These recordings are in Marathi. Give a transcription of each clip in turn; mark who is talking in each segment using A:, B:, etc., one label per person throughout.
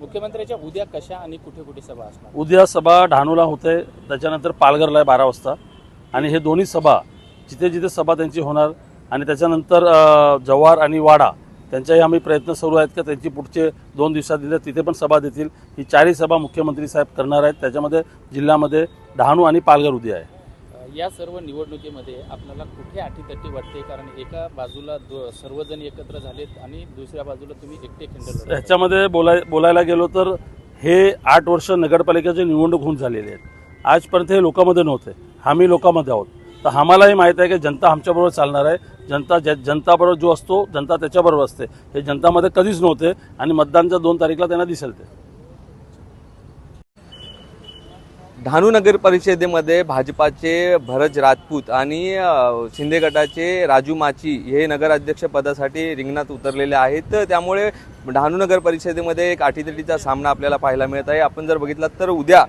A: मुख्यमंत्र्याच्या उद्या कशा आणि कुठे कुठे सभा असणार?
B: उद्या सभा डहाणूला होते त्याच्यानंतर पालघरला आहे बारा वाजता. आणि हे दोन्ही सभा जिथे जिथे सभा त्यांची होणार आणि त्याच्यानंतर जव्हार आणि वाडा त्यांच्याही आम्ही प्रयत्न सुरू आहेत का त्यांची पुढचे दोन दिवसात दिले तिथे पण सभा देतील. ही चारही सभा मुख्यमंत्री साहेब करणार आहेत. त्याच्यामध्ये जिल्ह्यामध्ये डहाणू आणि पालघर उद्या आहे.
A: या सर्व निवडणुकीमध्ये आपल्याला कुठे अटीतटी वाटते? कारण एका बाजूला सर्वजण एकत्र झालेत आणि दुसऱ्या बाजूला तुम्ही एकटे खिंड
B: ह्याच्यामध्ये बोलाय बोलायला गेलो तर हे आठ वर्ष नगरपालिकेचे निवडणूक होऊन झालेले आहेत. आजपर्यंत हे लोकांमध्ये नव्हते. आम्ही लोकांमध्ये आहोत. तर आम्हालाही माहीत आहे की जनता आमच्याबरोबर चालणार आहे. जनता ज्या जनताबरोबर जो असतो जनता त्याच्याबरोबर असते. हे जनतामध्ये कधीच नव्हते आणि मतदानच्या दोन तारीखला त्यांना दिसेल ते.
C: डहाणू नगर परिषदेमध्ये भाजपाचे भरज राजपूत आणि शिंदे गटाचे राजू माची हे नगराध्यक्षपदासाठी रिंगणात उतरलेले आहेत. त्यामुळे डहाणू नगर परिषदेमध्ये एक अटीतटीचा सामना आपल्याला पाहायला मिळत आहे. आपण जर बघितलात तर उद्या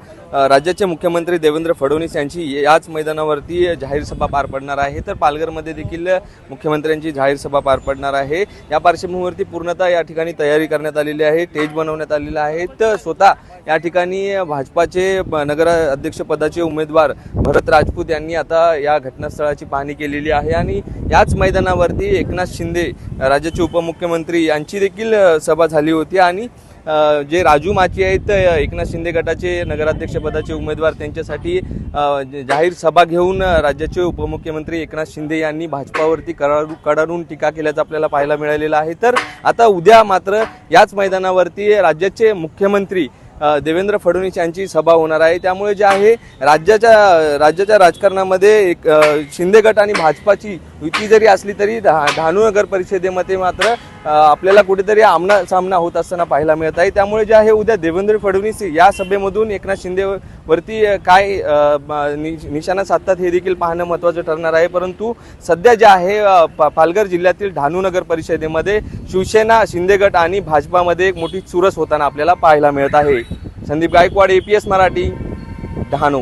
C: राज्याचे मुख्यमंत्री देवेंद्र फडणवीस यांची याच मैदानावरती जाहीर सभा पार पडणार आहे. तर पालघरमध्ये देखील मुख्यमंत्र्यांची जाहीर सभा पार पडणार आहे. या पार्श्वभूमीवरती पूर्णतः या ठिकाणी तयारी करण्यात आलेली आहे स्टेज बनवण्यात आलेलं आहे. तर स्वतः या ठिकाणी भाजपाचे नगर अध्यक्षपदाचे उमेदवार भरत राजपूत यांनी आता या घटनास्थळाची पाहणी केलेली आहे. आणि याच मैदानावरती एकनाथ शिंदे राज्याचे उपमुख्यमंत्री यांची देखील सभा झाली होती. आणि जे राजू माची आहेत एकनाथ शिंदे गटाचे नगराध्यक्षपदाचे उमेदवार त्यांच्यासाठी जाहीर सभा घेऊन राज्याचे उपमुख्यमंत्री एकनाथ शिंदे यांनी भाजपावरती कडाडू कडाडून टीका केल्याचं आपल्याला पाहायला मिळालेलं आहे. तर आता उद्या मात्र याच मैदानावरती राज्याचे मुख्यमंत्री देवेंद्र फडणवीस यांची सभा होणार आहे. त्यामुळे जे आहे राज्याच्या राज्याच्या राजकारणामध्ये एक शिंदे गट आणि भाजपाची युती जरी असली तरी धा धानू नगर परिषदेमध्ये मात्र आपल्याला कुठेतरी आमना सामना होत असताना पाहायला मिळत आहे. त्यामुळे जे आहे उद्या देवेंद्र फडणवीस या सभेमधून एकनाथ शिंदे वरती काय नि- निशाणा साधतात हे देखील पाहणं महत्त्वाचं ठरणार आहे. परंतु सध्या जे आहे पा- पालघर जिल्ह्यातील डहाणू नगर परिषदेमध्ये शिवसेना शिंदे गट आणि भाजपामध्ये एक मोठी चुरस होताना आपल्याला पाहायला मिळत आहे. संदीप गायकवाड एपीएस मराठी डहाणू